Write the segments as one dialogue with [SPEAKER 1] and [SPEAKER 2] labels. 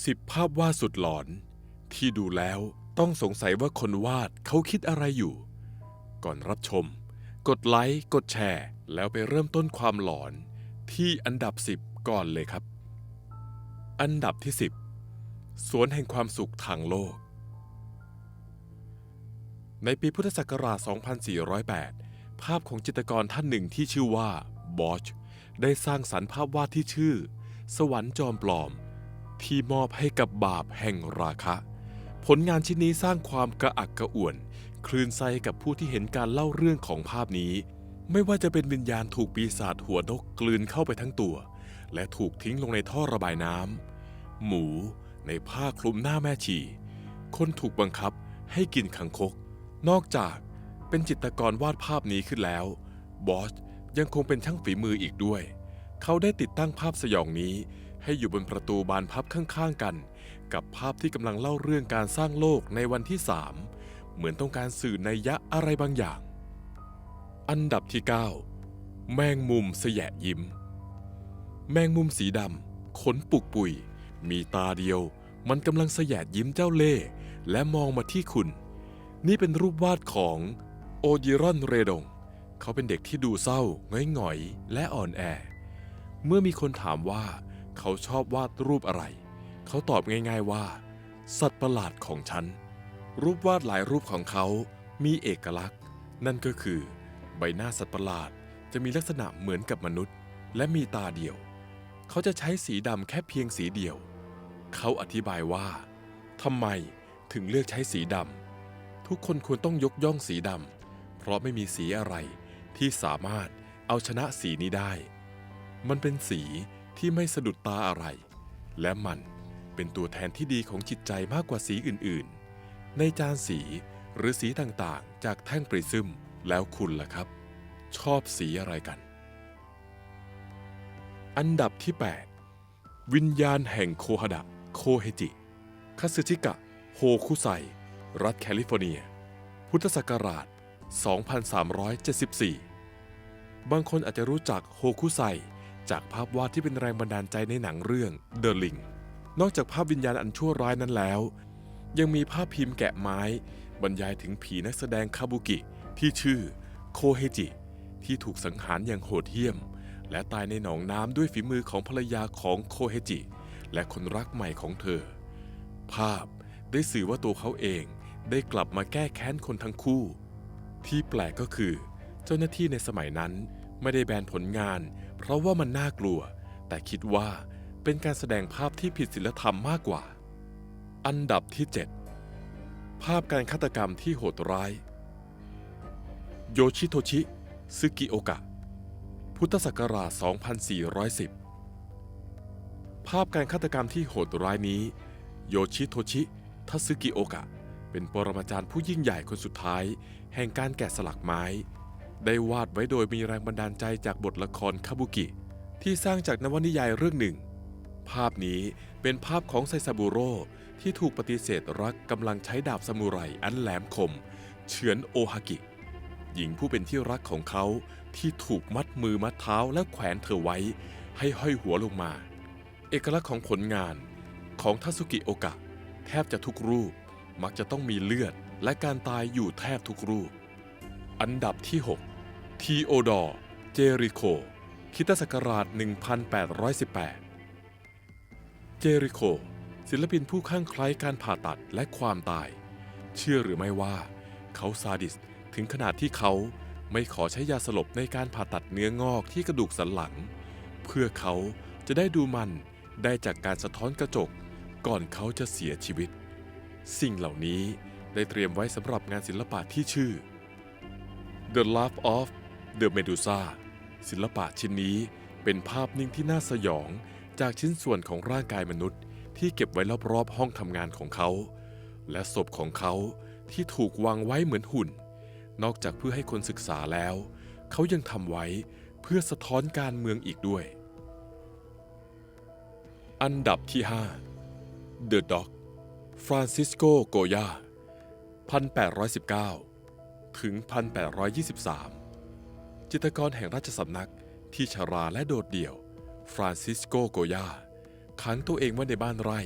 [SPEAKER 1] สิบภาพวาดสุดหลอน ที่ดูแล้วต้องสงสัยว่าคนวาดเขาคิดอะไรอยู่ ก่อนรับชม กดไลค์ กดแชร์ แล้วไปเริ่มต้นความหลอน ที่อันดับ10ก่อนเลยครับ อันดับที่10สวนแห่งความสุขทางโลก ในปีพุทธศักราช 2408 ภาพของจิตรกรท่านหนึ่งที่ชื่อว่าบอชได้สร้างสรรค์ภาพวาดที่ชื่อ สวรรค์จอมปลอม ที่มอบให้กับบาปแห่งราคะ ผลงานชิ้นนี้สร้างความกระอักกระอ่วน คลื่นไส้กับผู้ที่เห็นการเล่าเรื่องของภาพนี้ ไม่ว่าจะเป็นวิญญาณถูกปีศาจหัวนกกลืนเข้าไปทั้งตัว และถูกทิ้งลงในท่อระบายน้ำหมูในผ้าคลุมหน้าแม่ชี คนถูกบังคับให้กินขังคก นอกจากเป็นจิตรกรวาดภาพนี้ขึ้นแล้ว บอสยังคงเป็นช่างฝีมืออีกด้วย เขาได้ติดตั้งภาพสยองนี้ ให้อยู่บนประตูบานพับข้างๆกัน กับภาพที่กำลังเล่าเรื่องการสร้างโลกในวันที่3เหมือนต้องการสื่อในยยะอะไรบางอย่าง อันดับที่ 9 แมงมุมสแยะยิ้ม แมงมุมสีดำขนปุกปุย มีตาเดียว มันกำลังสแยะยิ้มเจ้าเล่ห์และมองมาที่คุณ นี่เป็นรูปวาดของโอจิรอนเรดง เขาเป็นเด็กที่ดูเศร้าหงอยๆ และอ่อนแอ เมื่อมีคนถามว่า เขาชอบวาดรูปอะไร เขาตอบง่ายๆว่า สัตว์ประหลาดของฉัน รูปวาดหลายรูปของเขา มีเอกลักษณ์ นั่นก็คือ ใบหน้าสัตว์ประหลาดจะมีลักษณะเหมือนกับมนุษย์ และมีตาเดียว เขาจะใช้สีดำแค่เพียงสีเดียว เขาอธิบายว่าทำไมถึงเลือกใช้สีดำทุกคนควรต้องยกย่องสีดำเพราะไม่มีสีอะไรที่สามารถเอาชนะสีนี้ได้ มันเป็นสี ที่ไม่สะดุดตาอะไร และมันเป็นตัวแทนที่ดีของจิตใจมากกว่าสีอื่นๆ ในจานสีหรือสีต่างๆ จากแท่งปริซึมแล้วคุณล่ะครับ ชอบสีอะไรกัน อันดับที่ 8 วิญญาณแห่งโคฮดะ โคเฮจิคาสึชิกะ โฮคุไซ รัฐแคลิฟอร์เนีย พุทธศักราช 2374 บางคนอาจจะรู้จักโฮคุไซ จากภาพวาดที่เป็นแรงบันดาลใจในหนังเรื่อง The Ring นอกจากภาพวิญญาณอันชั่วร้ายนั้นแล้ว ยังมีภาพพิมพ์แกะไม้ บรรยายถึงผีนักแสดงคาบุกิที่ชื่อโคเฮจิ ที่ถูกสังหารอย่างโหดเหี้ยม และตายในหนองน้ำด้วยฝีมือของภรรยาของโคเฮจิ และคนรักใหม่ของเธอ ภาพได้สื่อว่าตัวเขาเองได้กลับมาแก้แค้นคนทั้งคู่ ที่แปลกก็คือ เจ้าหน้าที่ในสมัยนั้นไม่ได้แบนผลงาน เพราะว่ามันน่ากลัว แต่คิดว่าเป็นการแสดงภาพที่ผิดศีลธรรมมากกว่า อันดับที่ 7 ภาพการฆาตกรรมที่โหดร้าย โยชิโทชิ ซึกิโอกะ พุทธศักราช 2410 ภาพการฆาตกรรมที่โหดร้ายนี้ โยชิโทชิ ทัสึกิโอกะ เป็นปรมาจารย์ผู้ยิ่งใหญ่คนสุดท้าย แห่งการแกะสลักไม้ ได้วาดไว้โดยมีแรงบันดาลใจจากบทละครคาบุกิ ที่สร้างจากนวนิยายเรื่องหนึ่ง ภาพนี้เป็นภาพของไซซาบุโร่ที่ถูกปฏิเสธรักกำลังใช้ดาบซามูไรอันแหลมคม เฉือนโอฮากิ หญิงผู้เป็นที่รักของเขาที่ถูกมัดมือมัดเท้าและแขวนเธอไว้ ให้ห้อยหัวลงมา เอกลักษณ์ของผลงานของทัสุกิโอกะ แทบจะทุกรูปมักจะต้องมีเลือดและการตายอยู่แทบทุกรูป อันดับที่ 6 ทีโอดอร์ เจริโคคริสตศักราช 1818 เจริโค ศิลปินผู้ข้างไคล้การผ่าตัดและความตาย เชื่อหรือไม่ว่า เขาซาดิสถึงขนาดที่เขาไม่ขอใช้ยาสลบในการผ่าตัดเนื้องอกที่กระดูกสันหลัง เพื่อเขาจะได้ดูมันได้จากการสะท้อนกระจก ก่อนเขาจะเสียชีวิต สิ่งเหล่านี้ได้เตรียมไว้สำหรับงานศิลปะที่ชื่อ The Laugh of the Medusa ศิลปะชิ้นนี้เป็นภาพนิ่งที่น่าสยองจากชิ้นส่วนของร่างกายมนุษย์ ที่เก็บไว้รอบๆห้องทำงานของเขา และศพของเขาที่ถูกวางไว้เหมือนหุ่น นอกจากเพื่อให้คนศึกษาแล้ว เขายังทำไว้เพื่อสะท้อนการเมืองอีกด้วย อันดับที่ 5 The Dog ฟรานซิสโกโกยา1819 ถึง 1823 จิตรกรแห่งราชสำนักที่ชราและโดดเดี่ยว ฟรานซิสโกโกยาขังตัวเองไว้ในบ้านไร่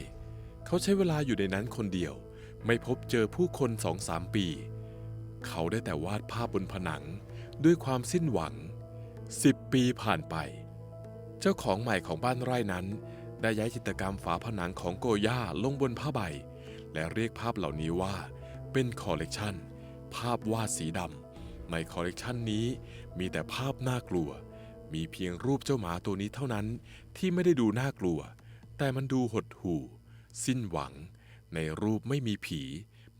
[SPEAKER 1] เขาใช้เวลาอยู่ในนั้นคนเดียว ไม่พบเจอผู้คนสองสามปี เขาได้แต่วาดภาพบนผนังด้วยความสิ้นหวังสิบปีผ่านไป เจ้าของใหม่ของบ้านไร่นั้น ได้ย้ายจิตรกรรมฝาผนังของโกย่าลงบนผ้าใบ และเรียกภาพเหล่านี้ว่า เป็นคอลเลกชันภาพวาดสีดำ ในคอลเลกชันนี้มีแต่ภาพน่ากลัว มีเพียงรูปเจ้าหมาตัวนี้เท่านั้นที่ไม่ได้ดูน่ากลัว แต่มันดูหดหู่ สิ้นหวัง ในรูปไม่มีผี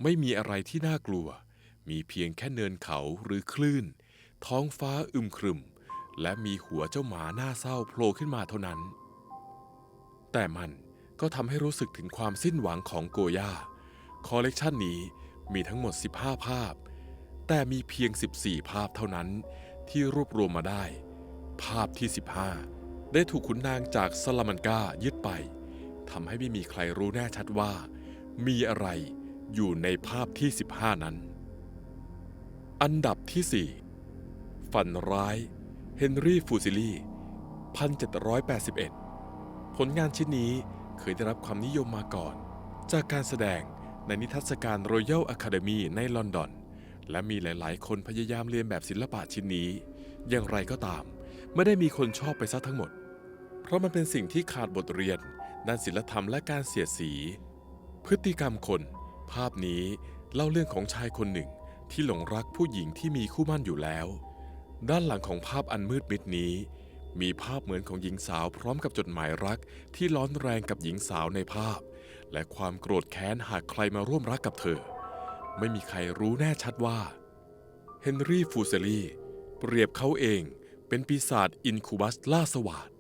[SPEAKER 1] ไม่มีอะไรที่น่ากลัว มีเพียงแค่เนินเขาหรือคลื่น ท้องฟ้าอึมครึม และมีหัวเจ้าหมาหน้าเศร้าโผล่ขึ้นมาเท่านั้น แต่มันก็ทำให้รู้สึกถึงความสิ้นหวังของโกย่าคอลเลกชันนี้มีทั้งหมด 15 ภาพ แต่มีเพียง 14 ภาพเท่านั้นที่รวบรวมมาได้ ภาพที่ 15 ได้ถูกขุนนางจากสลามันกายึดไปทำให้ไม่มีใครรู้แน่ชัดว่า มีอะไรอยู่ในภาพที่ 15 นั้น อันดับที่ 4 ฝันร้ายเฮนรี่ฟูซิลี1781 ผลงานชิ้นนี้เคยได้รับความนิยมมาก่อน จากการแสดงในนิทรรศการ Royal Academy ในลอนดอน และมีหลาย ๆ คนพยายามเรียนแบบศิลปะชิ้นนี้ อย่างไรก็ตาม ไม่ได้มีคนชอบไปซะทั้งหมด เพราะมันเป็นสิ่งที่ขาดบทเรียนด้านศิลธรรมและการเสียดสี พฤติกรรมคน ภาพนี้เล่าเรื่องของชายคนหนึ่งที่หลงรักผู้หญิงที่มีคู่หมั่นอยู่แล้ว ด้านหลังของภาพอันมืดมิดนี้ มีภาพเหมือนของหญิงสาวพร้อมกับจดหมายรักที่ร้อนแรงกับหญิงสาวในภาพ และความโกรธแค้นหากใครมาร่วมรักกับเธอ ไม่มีใครรู้แน่ชัดว่าเฮนรี่ฟูเซลีเปรียบเขาเองเป็นปีศาจอินคูบัสล่าสวาด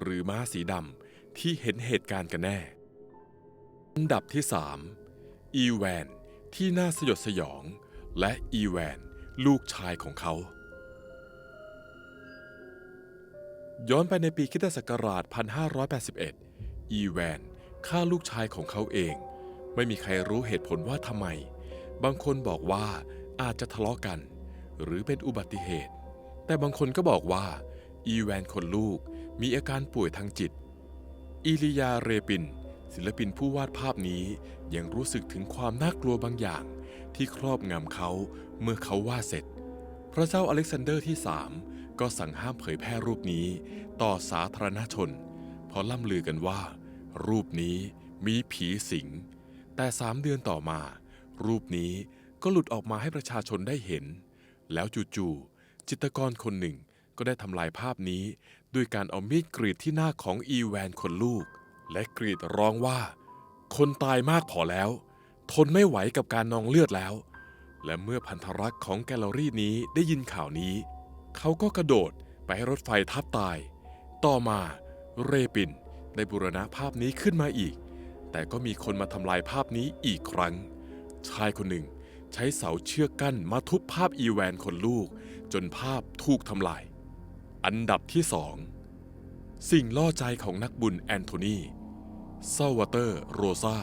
[SPEAKER 1] หรือม้าสีดำที่เห็นเหตุการณ์กันแน่ อันดับที่ 3 อีแวนที่น่าสยดสยอง และอีแวนลูกชายของเขา ย้อนไปในปีคิตศักราช 1581 อีแวนฆ่าลูกชายของเขาเอง ไม่มีใครรู้เหตุผลว่าทำไม บางคนบอกว่าอาจจะทะเลาะกัน หรือเป็นอุบัติเหตุ แต่บางคนก็บอกว่า อีแวนคนลูกมีอาการป่วยทางจิต อิลิยาเรปิน ศิลปินผู้วาดภาพนี้ยังรู้สึกถึงความน่ากลัวบางอย่าง ที่ครอบงำเขาเมื่อเขาวาดเสร็จ พระเจ้าอเล็กซานเดอร์ที่สามก็สั่งห้ามเผยแพร่รูปนี้ต่อสาธารณชน เพราะล่ำลือกันว่า รูปนี้มีผีสิง แต่สามเดือนต่อมา รูปนี้ก็หลุดออกมาให้ประชาชนได้เห็น แล้วจู่ๆจิตรกรคนหนึ่งก็ได้ทำลายภาพนี้ ด้วยการเอามีดกรีดที่หน้าของอีแวนคนลูก และกรีดร้องว่า คนตายมากพอแล้ว ทนไม่ไหวกับการนองเลือดแล้ว และเมื่อพันธรักษ์ของแกลเลอรี่นี้ได้ยินข่าวนี้ เขาก็กระโดดไปให้รถไฟทับตาย ต่อมาเรปินได้บูรณะภาพนี้ขึ้นมาอีก แต่ก็มีคนมาทำลายภาพนี้อีกครั้ง ชายคนหนึ่งใช้เสาเชือกกั้นมาทุบภาพอีแวนคนลูก จนภาพถูกทำลาย อันดับที่สองสิ่งล่อใจของนักบุญแอนโทนีเซาวเตอร์ โรซา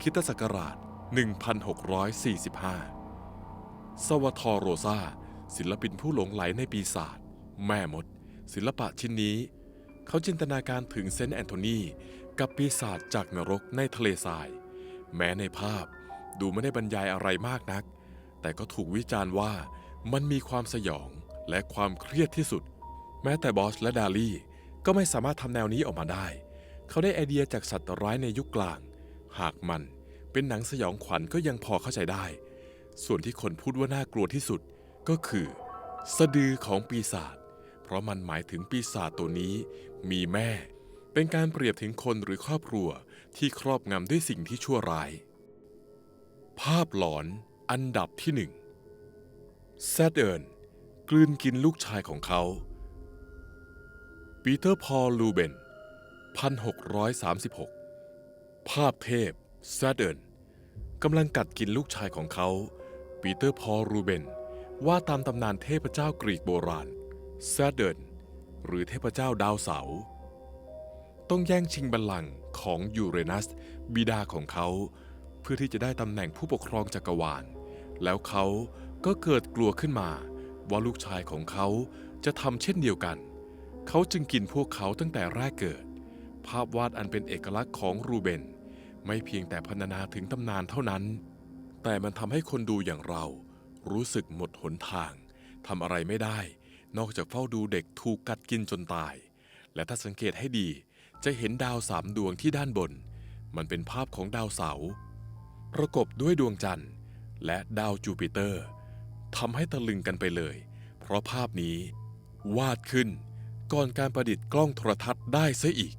[SPEAKER 1] คริสตศักราช 1645 สวทอโรซาศิลปินผู้หลงไหลในปีศาจแม่มด ศิลปะชิ้นนี้ เขาจินตนาการถึงเซนต์แอนโทนีกับปีศาจจากนรกในทะเลทราย แม้ในภาพ ดูไม่ได้บรรยายอะไรมากนัก แต่ก็ถูกวิจารณ์ว่ามันมีความสยองและความเครียดที่สุด แม้แต่บอสและดาลีก็ไม่สามารถทำแนวนี้ออกมาได้ เขาได้ไอเดียจากสัตว์ร้ายในยุคกลาง หากมันเป็นหนังสยองขวัญก็ยังพอเข้าใจได้ ส่วนที่คนพูดว่าน่ากลัวที่สุดก็คือ สะดือของปีศาจ เพราะมันหมายถึงปีศาจตัวนี้มีแม่ เป็นการเปรียบถึงคนหรือครอบครัวที่ครอบงำด้วยสิ่งที่ชั่วร้าย ภาพหลอนอันดับที่หนึ่งแซดเอิร์นกลืนกินลูกชายของเขา ปีเตอร์พอลลูเบน 1636 ภาพเทพแซดเอิร์นกำลังกัดกินลูกชายของเขา ปีเตอร์พอลรูเบน ว่าตามตำนานเทพเจ้ากรีกโบราณแซดเดิร์นหรือเทพเจ้าดาวเสาร์ต้องแย่งชิงบัลลังก์ของยูเรนัส บิดาของเขา เพื่อที่จะได้ตำแหน่งผู้ปกครองจักรวาล แล้วเขาก็เกิดกลัวขึ้นมา ว่าลูกชายของเขาจะทำเช่นเดียวกัน เขาจึงกินพวกเขาตั้งแต่แรกเกิด ภาพวาดอันเป็นเอกลักษณ์ของรูเบน ไม่เพียงแต่พรรณนาถึงตำนานเท่านั้น แต่มันทำให้คนดูอย่างเรา รู้สึกหมดหนทางทำอะไรไม่ได้ นอกจากเฝ้าดูเด็กถูกกัดกินจนตาย และถ้าสังเกตให้ดีจะเห็นดาวสามดวงที่ด้านบน มันเป็นภาพของดาวเสาร์ ประกบด้วยดวงจันทร์ และดาวจูปิเตอร์ทำให้ตะลึงกันไปเลย เพราะภาพนี้วาดขึ้นก่อนการประดิษฐ์กล้องโทรทัศน์ได้ซะอีก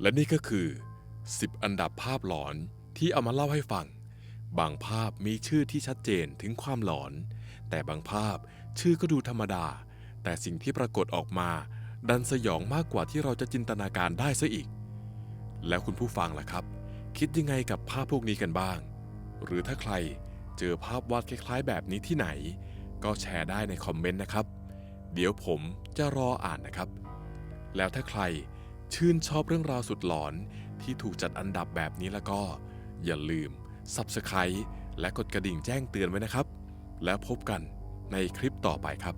[SPEAKER 1] และนี่ก็คือ 10 อันดับภาพหลอนที่เอามาเล่าให้ฟัง บางภาพมีชื่อที่ชัดเจนถึงความหลอน แต่บางภาพชื่อก็ดูธรรมดา แต่สิ่งที่ปรากฏออกมา ดันสยองมากกว่าที่เราจะจินตนาการได้ซะอีก แล้วคุณผู้ฟังล่ะครับ คิดยังไงกับภาพพวกนี้กันบ้าง หรือถ้าใครเจอภาพวาดคล้ายๆ แบบนี้ที่ไหน ก็แชร์ได้ในคอมเมนต์นะครับ เดี๋ยวผมจะรออ่านนะครับ แล้วถ้าใครชื่นชอบเรื่องราวสุดหลอนที่ถูกจัดอันดับแบบนี้แล้วก็ อย่าลืม Subscribe และกดกระดิ่งแจ้งเตือนไว้นะครับ แล้วพบกันในคลิปต่อไปครับ